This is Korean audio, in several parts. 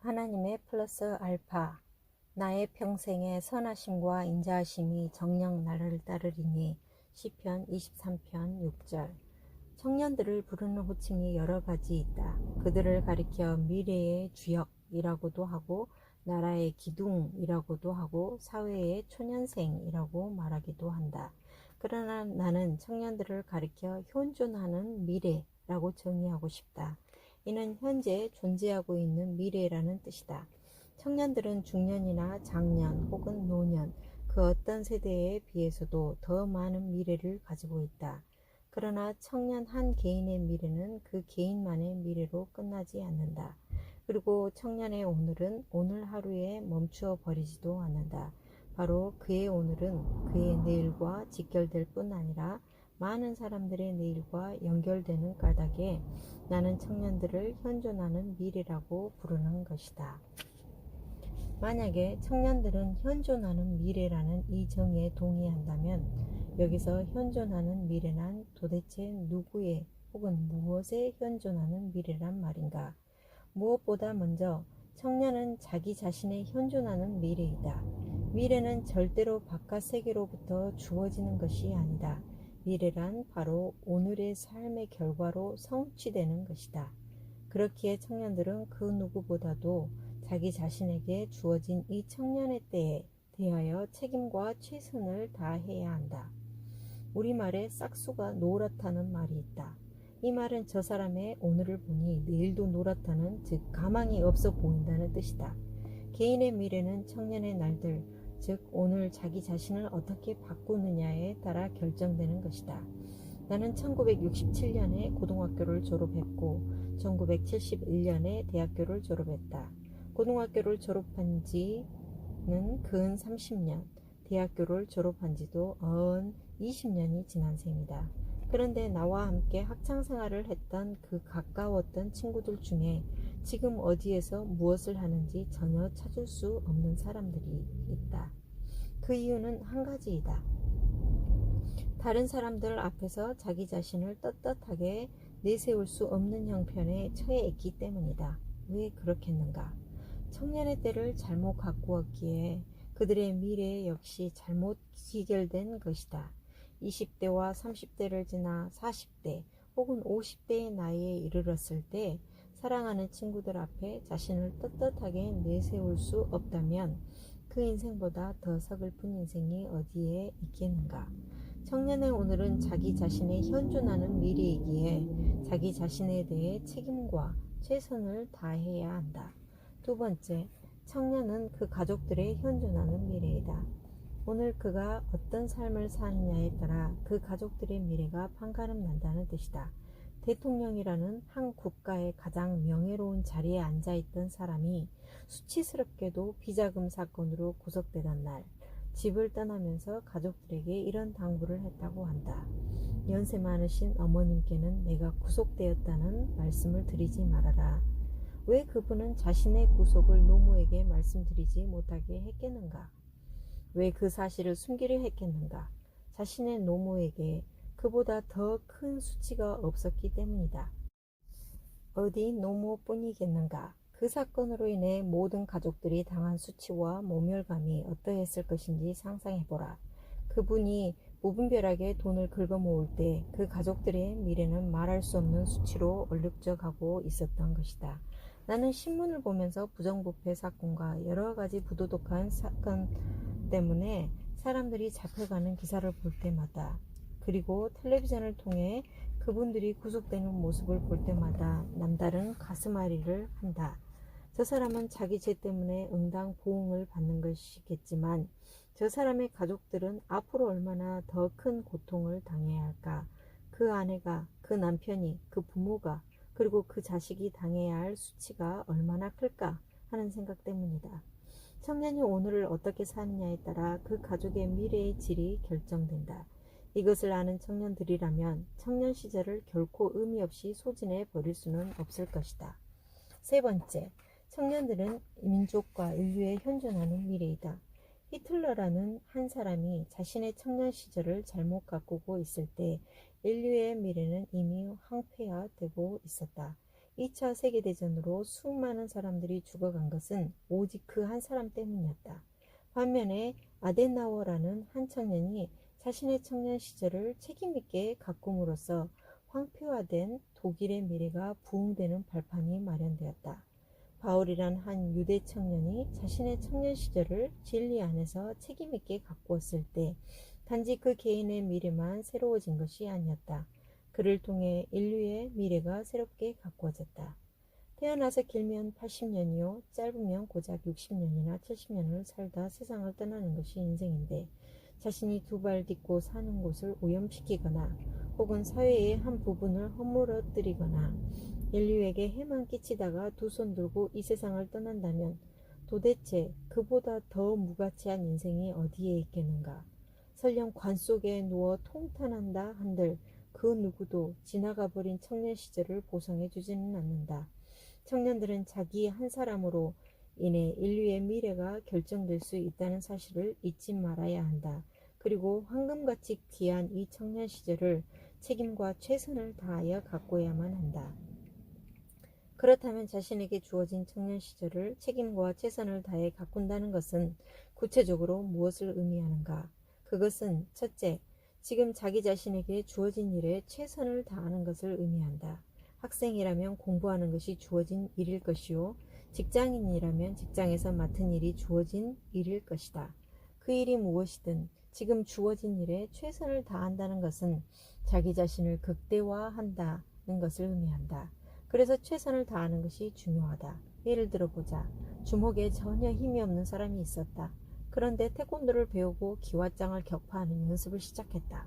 하나님의 플러스 알파 나의 평생의 선하심과 인자하심이 정녕 나를 따르리니 시편 23편 6절 청년들을 부르는 호칭이 여러 가지 있다. 그들을 가리켜 미래의 주역이라고도 하고 나라의 기둥이라고도 하고 사회의 초년생이라고 말하기도 한다. 그러나 나는 청년들을 가리켜 현존하는 미래라고 정의하고 싶다. 이는 현재 존재하고 있는 미래라는 뜻이다. 청년들은 중년이나 장년 혹은 노년 그 어떤 세대에 비해서도 더 많은 미래를 가지고 있다. 그러나 청년 한 개인의 미래는 그 개인만의 미래로 끝나지 않는다. 그리고 청년의 오늘은 오늘 하루에 멈추어 버리지도 않는다. 바로 그의 오늘은 그의 내일과 직결될 뿐 아니라 많은 사람들의 내일과 연결되는 까닭에 나는 청년들을 현존하는 미래라고 부르는 것이다. 만약에 청년들은 현존하는 미래라는 이 정의에 동의한다면 여기서 현존하는 미래란 도대체 누구의 혹은 무엇에 현존하는 미래란 말인가? 무엇보다 먼저 청년은 자기 자신의 현존하는 미래이다. 미래는 절대로 바깥 세계로부터 주어지는 것이 아니다. 미래란 바로 오늘의 삶의 결과로 성취되는 것이다. 그렇기에 청년들은 그 누구보다도 자기 자신에게 주어진 이 청년의 때에 대하여 책임과 최선을 다해야 한다. 우리말에 싹수가 노랗다는 말이 있다. 이 말은 저 사람의 오늘을 보니 내일도 노랗다는 즉 가망이 없어 보인다는 뜻이다. 개인의 미래는 청년의 날들, 즉 오늘 자기 자신을 어떻게 바꾸느냐에 따라 결정되는 것이다. 나는 1967년에 고등학교를 졸업했고 1971년에 대학교를 졸업했다. 고등학교를 졸업한 지는 근 30년, 대학교를 졸업한 지도 언 20년이 지난 셈이다. 그런데 나와 함께 학창 생활을 했던 그 가까웠던 친구들 중에 지금 어디에서 무엇을 하는지 전혀 찾을 수 없는 사람들이 있다. 그 이유는 한 가지이다. 다른 사람들 앞에서 자기 자신을 떳떳하게 내세울 수 없는 형편에 처해 있기 때문이다. 왜 그렇겠는가? 청년의 때를 잘못 가꾸었기에 그들의 미래 역시 잘못 기결된 것이다. 20대와 30대를 지나 40대 혹은 50대의 나이에 이르렀을 때 사랑하는 친구들 앞에 자신을 떳떳하게 내세울 수 없다면 그 인생보다 더 서글픈 인생이 어디에 있겠는가. 청년의 오늘은 자기 자신의 현존하는 미래이기에 자기 자신에 대해 책임과 최선을 다해야 한다. 두 번째, 청년은 그 가족들의 현존하는 미래이다. 오늘 그가 어떤 삶을 사느냐에 따라 그 가족들의 미래가 판가름 난다는 뜻이다. 대통령이라는 한 국가의 가장 명예로운 자리에 앉아 있던 사람이 수치스럽게도 비자금 사건으로 구속되던 날, 집을 떠나면서 가족들에게 이런 당부를 했다고 한다. 연세 많으신 어머님께는 내가 구속되었다는 말씀을 드리지 말아라. 왜 그분은 자신의 구속을 노모에게 말씀드리지 못하게 했겠는가? 왜 그 사실을 숨기려 했겠는가? 자신의 노모에게 그보다 더 큰 수치가 없었기 때문이다. 어디 노모뿐이겠는가? 그 사건으로 인해 모든 가족들이 당한 수치와 모멸감이 어떠했을 것인지 상상해보라. 그분이 무분별하게 돈을 긁어모을 때 그 가족들의 미래는 말할 수 없는 수치로 얼룩져 가고 있었던 것이다. 나는 신문을 보면서 부정부패 사건과 여러 가지 부도덕한 사건 때문에 사람들이 잡혀가는 기사를 볼 때마다 그리고 텔레비전을 통해 그분들이 구속되는 모습을 볼 때마다 남다른 가슴앓이를 한다. 저 사람은 자기 죄 때문에 응당 보응을 받는 것이겠지만 저 사람의 가족들은 앞으로 얼마나 더 큰 고통을 당해야 할까? 그 아내가, 그 남편이, 그 부모가, 그리고 그 자식이 당해야 할 수치가 얼마나 클까 하는 생각 때문이다. 청년이 오늘을 어떻게 사느냐에 따라 그 가족의 미래의 질이 결정된다. 이것을 아는 청년들이라면 청년 시절을 결코 의미 없이 소진해 버릴 수는 없을 것이다. 세 번째, 청년들은 민족과 인류에 현존하는 미래이다. 히틀러라는 한 사람이 자신의 청년 시절을 잘못 가꾸고 있을 때 인류의 미래는 이미 황폐화되고 있었다. 2차 세계대전으로 수많은 사람들이 죽어간 것은 오직 그 한 사람 때문이었다. 반면에 아데나워라는 한 청년이 자신의 청년 시절을 책임있게 가꿈으로써 황폐화된 독일의 미래가 부흥되는 발판이 마련되었다. 바울이란 한 유대 청년이 자신의 청년 시절을 진리 안에서 책임있게 가꾸었을 때 단지 그 개인의 미래만 새로워진 것이 아니었다. 그를 통해 인류의 미래가 새롭게 가꾸어졌다. 태어나서 길면 80년이요, 짧으면 고작 60년이나 70년을 살다 세상을 떠나는 것이 인생인데 자신이 두 발 딛고 사는 곳을 오염시키거나 혹은 사회의 한 부분을 허물어뜨리거나 인류에게 해만 끼치다가 두 손 들고 이 세상을 떠난다면 도대체 그보다 더 무가치한 인생이 어디에 있겠는가? 설령 관 속에 누워 통탄한다 한들 그 누구도 지나가 버린 청년 시절을 보상해 주지는 않는다. 청년들은 자기 한 사람으로 인해 인류의 미래가 결정될 수 있다는 사실을 잊지 말아야 한다. 그리고 황금같이 귀한 이 청년 시절을 책임과 최선을 다하여 가꿔야만 한다. 그렇다면 자신에게 주어진 청년 시절을 책임과 최선을 다해 가꾼다는 것은 구체적으로 무엇을 의미하는가? 그것은 첫째, 지금 자기 자신에게 주어진 일에 최선을 다하는 것을 의미한다. 학생이라면 공부하는 것이 주어진 일일 것이요. 직장인이라면 직장에서 맡은 일이 주어진 일일 것이다. 그 일이 무엇이든 지금 주어진 일에 최선을 다한다는 것은 자기 자신을 극대화한다는 것을 의미한다. 그래서 최선을 다하는 것이 중요하다. 예를 들어 보자. 주먹에 전혀 힘이 없는 사람이 있었다. 그런데 태권도를 배우고 기왓장을 격파하는 연습을 시작했다.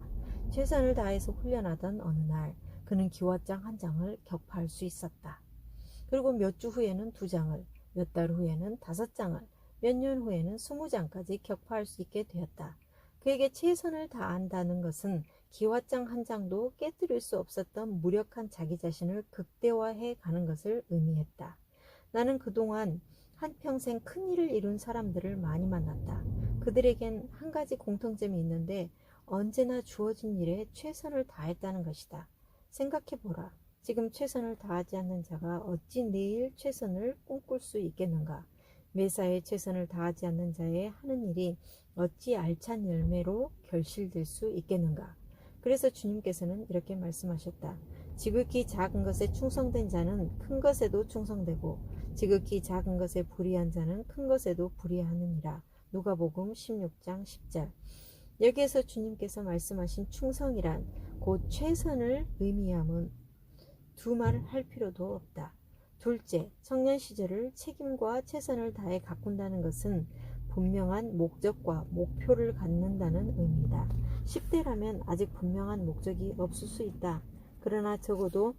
최선을 다해서 훈련하던 어느 날 그는 기왓장 한 장을 격파할 수 있었다. 그리고 몇 주 후에는 두 장을, 몇 달 후에는 다섯 장을, 몇 년 후에는 스무 장까지 격파할 수 있게 되었다. 그에게 최선을 다한다는 것은 기왓장 한 장도 깨뜨릴 수 없었던 무력한 자기 자신을 극대화해 가는 것을 의미했다. 나는 그동안 한평생 큰 일을 이룬 사람들을 많이 만났다. 그들에겐 한 가지 공통점이 있는데 언제나 주어진 일에 최선을 다했다는 것이다. 생각해보라. 지금 최선을 다하지 않는 자가 어찌 내일 최선을 꿈꿀 수 있겠는가? 매사에 최선을 다하지 않는 자의 하는 일이 어찌 알찬 열매로 결실될 수 있겠는가? 그래서 주님께서는 이렇게 말씀하셨다. 지극히 작은 것에 충성된 자는 큰 것에도 충성되고 지극히 작은 것에 불의한 자는 큰 것에도 불의하느니라. 누가복음 16장 10절. 여기에서 주님께서 말씀하신 충성이란 곧 최선을 의미함은 두 말을 할 필요도 없다. 둘째, 청년 시절을 책임과 최선을 다해 가꾼다는 것은 분명한 목적과 목표를 갖는다는 의미다. 10대라면 아직 분명한 목적이 없을 수 있다. 그러나 적어도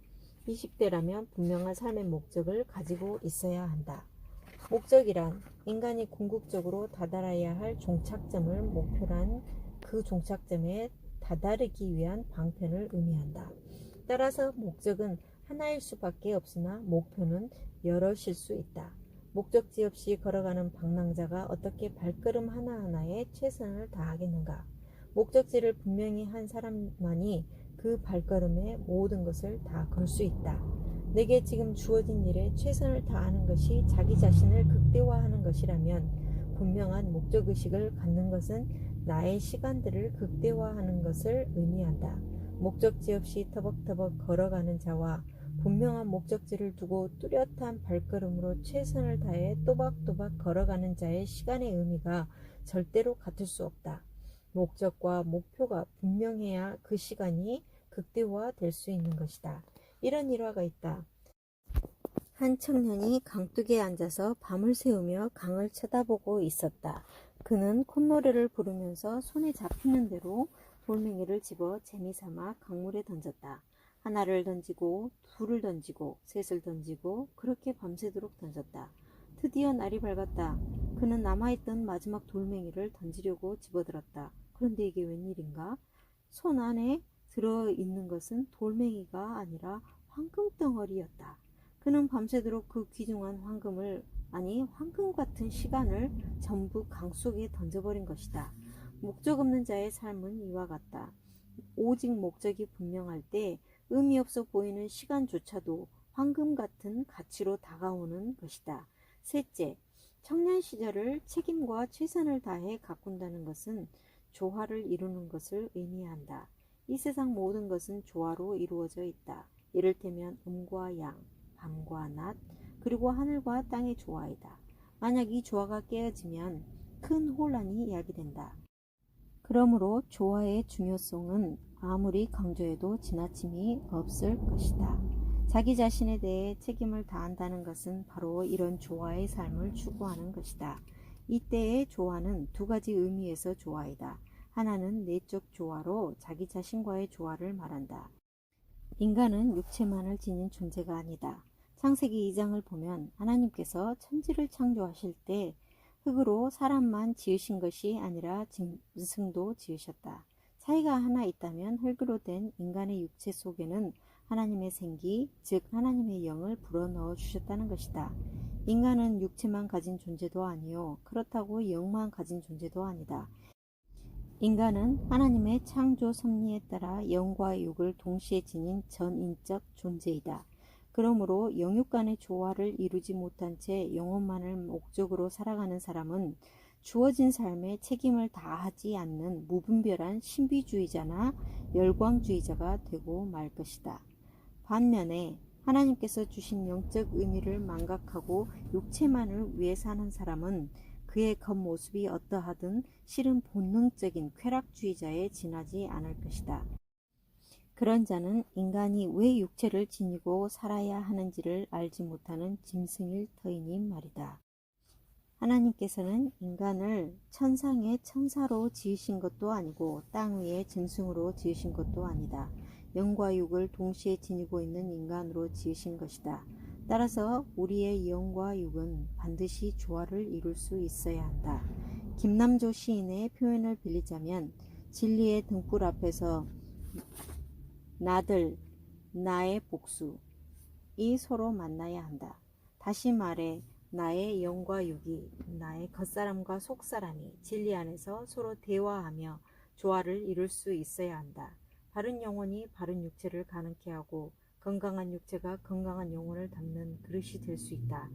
20대라면 분명한 삶의 목적을 가지고 있어야 한다. 목적이란 인간이 궁극적으로 다다라야 할 종착점을 목표란 그 종착점에 다다르기 위한 방편을 의미한다. 따라서 목적은 하나일 수밖에 없으나 목표는 여럿일 수 있다. 목적지 없이 걸어가는 방랑자가 어떻게 발걸음 하나하나에 최선을 다하겠는가? 목적지를 분명히 한 사람만이 그 발걸음에 모든 것을 다 걸 수 있다. 내게 지금 주어진 일에 최선을 다하는 것이 자기 자신을 극대화하는 것이라면 분명한 목적의식을 갖는 것은 나의 시간들을 극대화하는 것을 의미한다. 목적지 없이 터벅터벅 걸어가는 자와 분명한 목적지를 두고 뚜렷한 발걸음으로 최선을 다해 또박또박 걸어가는 자의 시간의 의미가 절대로 같을 수 없다. 목적과 목표가 분명해야 그 시간이 극대화될 수 있는 것이다. 이런 일화가 있다. 한 청년이 강둑에 앉아서 밤을 새우며 강을 쳐다보고 있었다. 그는 콧노래를 부르면서 손에 잡히는 대로 돌멩이를 집어 재미삼아 강물에 던졌다. 하나를 던지고 둘을 던지고 셋을 던지고 그렇게 밤새도록 던졌다. 드디어 날이 밝았다. 그는 남아있던 마지막 돌멩이를 던지려고 집어들었다. 그런데 이게 웬일인가? 손 안에 들어있는 것은 돌멩이가 아니라 황금 덩어리였다. 그는 밤새도록 그 귀중한 황금을 아니 황금 같은 시간을 전부 강 속에 던져버린 것이다. 목적 없는 자의 삶은 이와 같다. 오직 목적이 분명할 때 의미 없어 보이는 시간조차도 황금 같은 가치로 다가오는 것이다. 셋째, 청년 시절을 책임과 최선을 다해 가꾼다는 것은 조화를 이루는 것을 의미한다. 이 세상 모든 것은 조화로 이루어져 있다. 이를테면 음과 양, 밤과 낮, 그리고 하늘과 땅의 조화이다. 만약 이 조화가 깨어지면 큰 혼란이 야기된다. 그러므로 조화의 중요성은 아무리 강조해도 지나침이 없을 것이다. 자기 자신에 대해 책임을 다한다는 것은 바로 이런 조화의 삶을 추구하는 것이다. 이때의 조화는 두 가지 의미에서 조화이다. 하나는 내적 조화로 자기 자신과의 조화를 말한다. 인간은 육체만을 지닌 존재가 아니다. 창세기 2장을 보면 하나님께서 천지를 창조하실 때 흙으로 사람만 지으신 것이 아니라 짐승도 지으셨다. 차이가 하나 있다면 흙으로 된 인간의 육체 속에는 하나님의 생기, 즉 하나님의 영을 불어넣어 주셨다는 것이다. 인간은 육체만 가진 존재도 아니요 그렇다고 영만 가진 존재도 아니다. 인간은 하나님의 창조 섭리에 따라 영과 육을 동시에 지닌 전인적 존재이다. 그러므로 영육 간의 조화를 이루지 못한 채 영혼만을 목적으로 살아가는 사람은 주어진 삶에 책임을 다하지 않는 무분별한 신비주의자나 열광주의자가 되고 말 것이다. 반면에 하나님께서 주신 영적 의미를 망각하고 육체만을 위해 사는 사람은 그의 겉모습이 어떠하든 실은 본능적인 쾌락주의자에 지나지 않을 것이다. 그런 자는 인간이 왜 육체를 지니고 살아야 하는지를 알지 못하는 짐승일 터이니 말이다. 하나님께서는 인간을 천상의 천사로 지으신 것도 아니고 땅 위의 짐승으로 지으신 것도 아니다. 영과 육을 동시에 지니고 있는 인간으로 지으신 것이다. 따라서 우리의 영과 육은 반드시 조화를 이룰 수 있어야 한다. 김남조 시인의 표현을 빌리자면 진리의 등불 앞에서 나들, 나의 복수, 이 서로 만나야 한다. 다시 말해 나의 영과 육이 나의 겉사람과 속사람이 진리 안에서 서로 대화하며 조화를 이룰 수 있어야 한다. 바른 영혼이 바른 육체를 가능케 하고 건강한 육체가 건강한 영혼을 담는 그릇이 될 수 있다.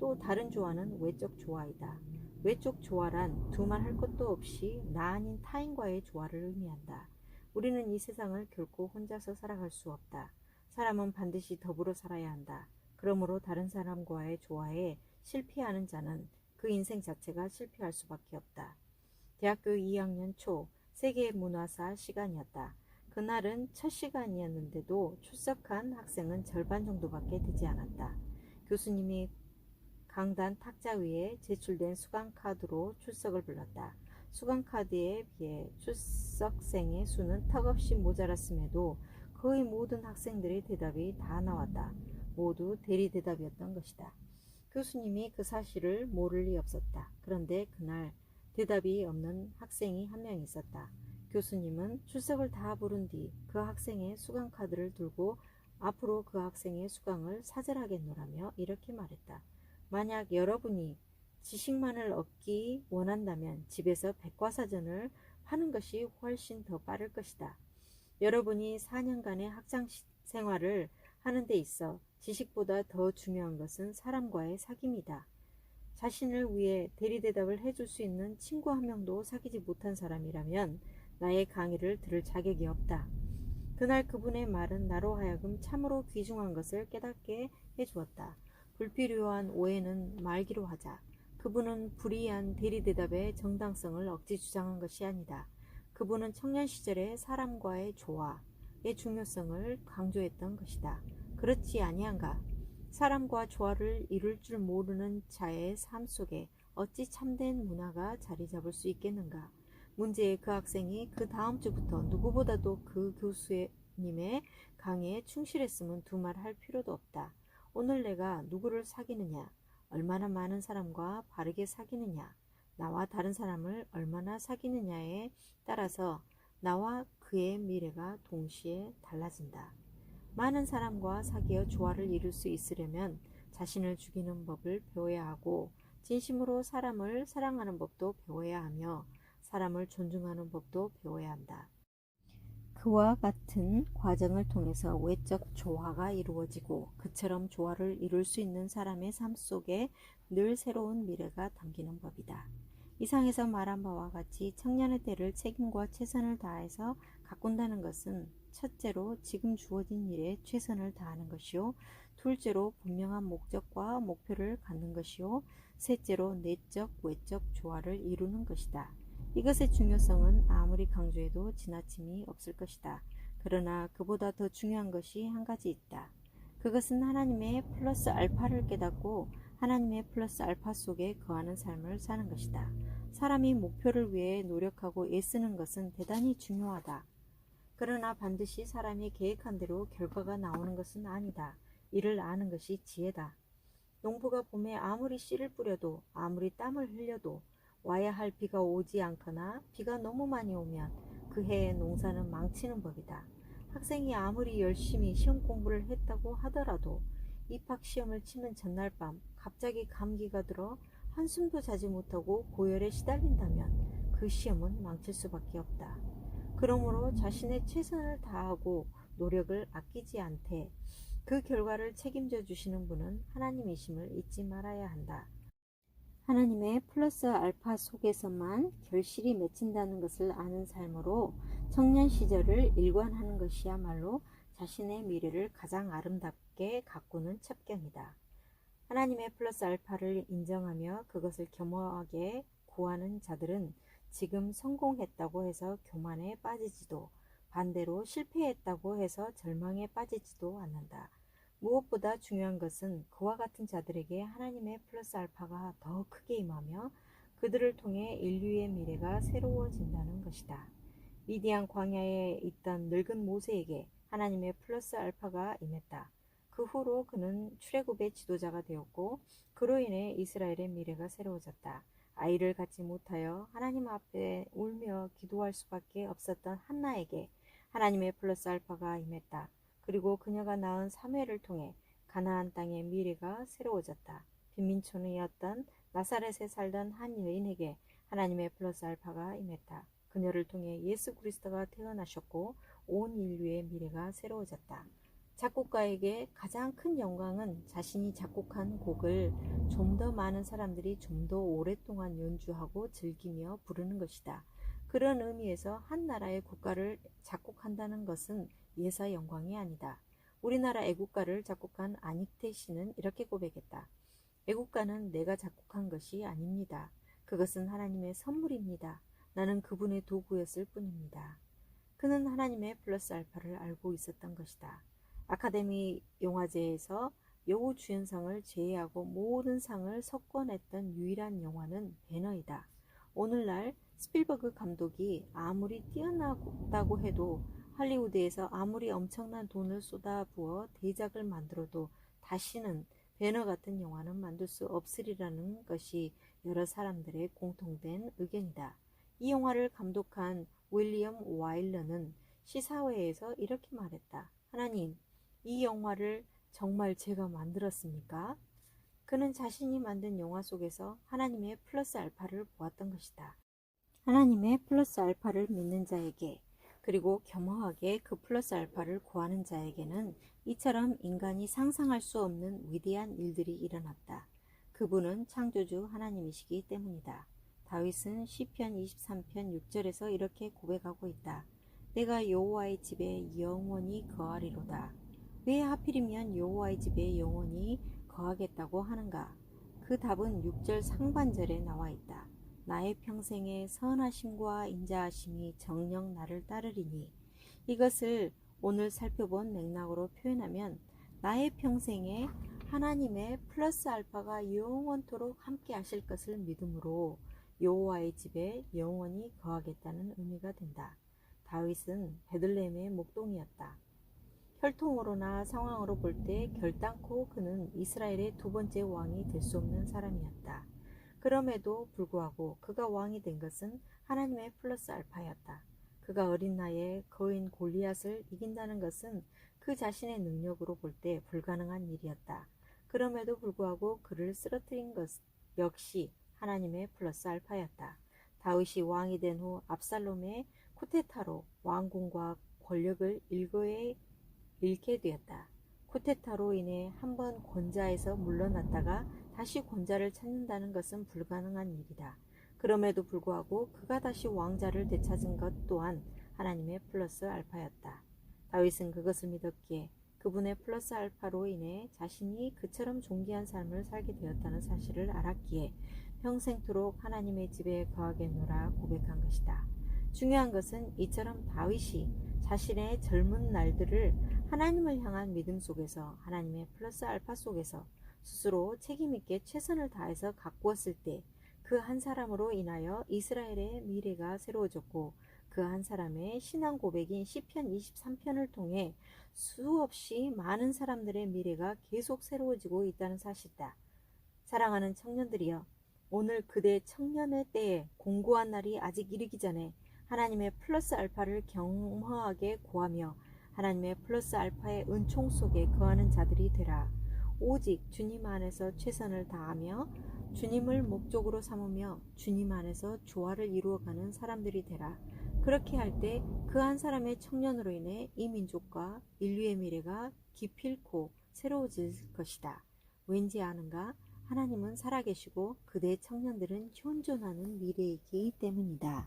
또 다른 조화는 외적 조화이다. 외적 조화란 두말 할 것도 없이 나 아닌 타인과의 조화를 의미한다. 우리는 이 세상을 결코 혼자서 살아갈 수 없다. 사람은 반드시 더불어 살아야 한다. 그러므로 다른 사람과의 조화에 실패하는 자는 그 인생 자체가 실패할 수밖에 없다. 대학교 2학년 초 세계 문화사 시간이었다. 그날은 첫 시간이었는데도 출석한 학생은 절반 정도밖에 되지 않았다. 교수님이 강단 탁자 위에 제출된 수강 카드로 출석을 불렀다. 수강 카드에 비해 출석생의 수는 턱없이 모자랐음에도 거의 모든 학생들의 대답이 다 나왔다. 모두 대리 대답이었던 것이다. 교수님이 그 사실을 모를 리 없었다. 그런데 그날 대답이 없는 학생이 한 명 있었다. 교수님은 출석을 다 부른 뒤 그 학생의 수강 카드를 들고 앞으로 그 학생의 수강을 사절하겠노라며 이렇게 말했다. 만약 여러분이 지식만을 얻기 원한다면 집에서 백과사전을 하는 것이 훨씬 더 빠를 것이다. 여러분이 4년간의 학창 생활을 하는 데 있어 지식보다 더 중요한 것은 사람과의 사귐이다. 자신을 위해 대리대답을 해줄 수 있는 친구 한 명도 사귀지 못한 사람이라면 나의 강의를 들을 자격이 없다. 그날 그분의 말은 나로 하여금 참으로 귀중한 것을 깨닫게 해주었다. 불필요한 오해는 말기로 하자. 그분은 불이한 대리 대답의 정당성을 억지 주장한 것이 아니다. 그분은 청년 시절의 사람과의 조화의 중요성을 강조했던 것이다. 그렇지 아니한가? 사람과 조화를 이룰 줄 모르는 자의 삶 속에 어찌 참된 문화가 자리 잡을 수 있겠는가? 문제의 그 학생이 그 다음 주부터 누구보다도 그 교수님의 강의에 충실했으면 두말 할 필요도 없다. 오늘 내가 누구를 사귀느냐, 얼마나 많은 사람과 바르게 사귀느냐, 나와 다른 사람을 얼마나 사귀느냐에 따라서 나와 그의 미래가 동시에 달라진다. 많은 사람과 사귀어 조화를 이룰 수 있으려면 자신을 죽이는 법을 배워야 하고 진심으로 사람을 사랑하는 법도 배워야 하며 사람을 존중하는 법도 배워야 한다. 그와 같은 과정을 통해서 외적 조화가 이루어지고 그처럼 조화를 이룰 수 있는 사람의 삶 속에 늘 새로운 미래가 담기는 법이다. 이상에서 말한 바와 같이 청년의 때를 책임과 최선을 다해서 가꾼다는 것은 첫째로 지금 주어진 일에 최선을 다하는 것이요. 둘째로 분명한 목적과 목표를 갖는 것이요. 셋째로 내적, 외적 조화를 이루는 것이다. 이것의 중요성은 아무리 강조해도 지나침이 없을 것이다. 그러나 그보다 더 중요한 것이 한 가지 있다. 그것은 하나님의 플러스 알파를 깨닫고 하나님의 플러스 알파 속에 거하는 삶을 사는 것이다. 사람이 목표를 위해 노력하고 애쓰는 것은 대단히 중요하다. 그러나 반드시 사람이 계획한 대로 결과가 나오는 것은 아니다. 이를 아는 것이 지혜다. 농부가 봄에 아무리 씨를 뿌려도 아무리 땀을 흘려도 와야 할 비가 오지 않거나 비가 너무 많이 오면 그 해의 농사는 망치는 법이다. 학생이 아무리 열심히 시험 공부를 했다고 하더라도 입학 시험을 치는 전날 밤 갑자기 감기가 들어 한숨도 자지 못하고 고열에 시달린다면 그 시험은 망칠 수밖에 없다. 그러므로 자신의 최선을 다하고 노력을 아끼지 않되 그 결과를 책임져 주시는 분은 하나님이심을 잊지 말아야 한다. 하나님의 플러스 알파 속에서만 결실이 맺힌다는 것을 아는 삶으로 청년 시절을 일관하는 것이야말로 자신의 미래를 가장 아름답게 가꾸는 첩경이다. 하나님의 플러스 알파를 인정하며 그것을 겸허하게 구하는 자들은 지금 성공했다고 해서 교만에 빠지지도 반대로 실패했다고 해서 절망에 빠지지도 않는다. 무엇보다 중요한 것은 그와 같은 자들에게 하나님의 플러스 알파가 더 크게 임하며 그들을 통해 인류의 미래가 새로워진다는 것이다. 미디안 광야에 있던 늙은 모세에게 하나님의 플러스 알파가 임했다. 그 후로 그는 출애굽의 지도자가 되었고 그로 인해 이스라엘의 미래가 새로워졌다. 아이를 갖지 못하여 하나님 앞에 울며 기도할 수밖에 없었던 한나에게 하나님의 플러스 알파가 임했다. 그리고 그녀가 낳은 사무엘을 통해 가나안 땅의 미래가 새로워졌다. 빈민촌이었던 나사렛에 살던 한 여인에게 하나님의 플러스 알파가 임했다. 그녀를 통해 예수 그리스도가 태어나셨고 온 인류의 미래가 새로워졌다. 작곡가에게 가장 큰 영광은 자신이 작곡한 곡을 좀 더 많은 사람들이 좀 더 오랫동안 연주하고 즐기며 부르는 것이다. 그런 의미에서 한 나라의 국가를 작곡한다는 것은 예사 영광이 아니다. 우리나라 애국가를 작곡한 안익태 씨는 이렇게 고백했다. 애국가는 내가 작곡한 것이 아닙니다. 그것은 하나님의 선물입니다. 나는 그분의 도구였을 뿐입니다. 그는 하나님의 플러스 알파를 알고 있었던 것이다. 아카데미 영화제에서 여우 주연상을 제외하고 모든 상을 석권했던 유일한 영화는 배너이다. 오늘날 스필버그 감독이 아무리 뛰어나다고 해도 할리우드에서 아무리 엄청난 돈을 쏟아부어 대작을 만들어도 다시는 배너 같은 영화는 만들 수 없으리라는 것이 여러 사람들의 공통된 의견이다. 이 영화를 감독한 윌리엄 와일러는 시사회에서 이렇게 말했다. 하나님, 이 영화를 정말 제가 만들었습니까? 그는 자신이 만든 영화 속에서 하나님의 플러스 알파를 보았던 것이다. 하나님의 플러스 알파를 믿는 자에게 그리고 겸허하게 그 플러스 알파를 구하는 자에게는 이처럼 인간이 상상할 수 없는 위대한 일들이 일어났다. 그분은 창조주 하나님이시기 때문이다. 다윗은 시편 23편 6절에서 이렇게 고백하고 있다. 내가 여호와의 집에 영원히 거하리로다. 왜 하필이면 여호와의 집에 영원히 거하겠다고 하는가? 그 답은 6절 상반절에 나와 있다. 나의 평생에 선하심과 인자하심이 정령 나를 따르리니 이것을 오늘 살펴본 맥락으로 표현하면 나의 평생에 하나님의 플러스 알파가 영원토록 함께 하실 것을 믿음으로 여호와의 집에 영원히 거하겠다는 의미가 된다. 다윗은 베들레헴의 목동이었다. 혈통으로나 상황으로 볼 때 결단코 그는 이스라엘의 두 번째 왕이 될 수 없는 사람이었다. 그럼에도 불구하고 그가 왕이 된 것은 하나님의 플러스 알파였다. 그가 어린 나이에 거인 골리앗을 이긴다는 것은 그 자신의 능력으로 볼 때 불가능한 일이었다. 그럼에도 불구하고 그를 쓰러뜨린 것 역시 하나님의 플러스 알파였다. 다윗이 왕이 된 후 압살롬의 쿠데타로 왕궁과 권력을 일거에 잃게 되었다. 쿠데타로 인해 한 번 권좌에서 물러났다가 다시 권좌를 찾는다는 것은 불가능한 일이다. 그럼에도 불구하고 그가 다시 왕자를 되찾은 것 또한 하나님의 플러스 알파였다. 다윗은 그것을 믿었기에 그분의 플러스 알파로 인해 자신이 그처럼 존귀한 삶을 살게 되었다는 사실을 알았기에 평생토록 하나님의 집에 거하겠노라 고백한 것이다. 중요한 것은 이처럼 다윗이 자신의 젊은 날들을 하나님을 향한 믿음 속에서 하나님의 플러스 알파 속에서 스스로 책임있게 최선을 다해서 가꾸었을 때 그 한 사람으로 인하여 이스라엘의 미래가 새로워졌고 그 한 사람의 신앙 고백인 시편 23편을 통해 수없이 많은 사람들의 미래가 계속 새로워지고 있다는 사실이다. 사랑하는 청년들이여 오늘 그대 청년의 때에 공고한 날이 아직 이르기 전에 하나님의 플러스 알파를 경허하게 구하며 하나님의 플러스 알파의 은총 속에 거하는 자들이 되라. 오직 주님 안에서 최선을 다하며 주님을 목적으로 삼으며 주님 안에서 조화를 이루어가는 사람들이 되라. 그렇게 할 때 그 한 사람의 청년으로 인해 이 민족과 인류의 미래가 기필코 새로워질 것이다. 왠지 아는가? 하나님은 살아계시고 그대의 청년들은 현존하는 미래이기 때문이다.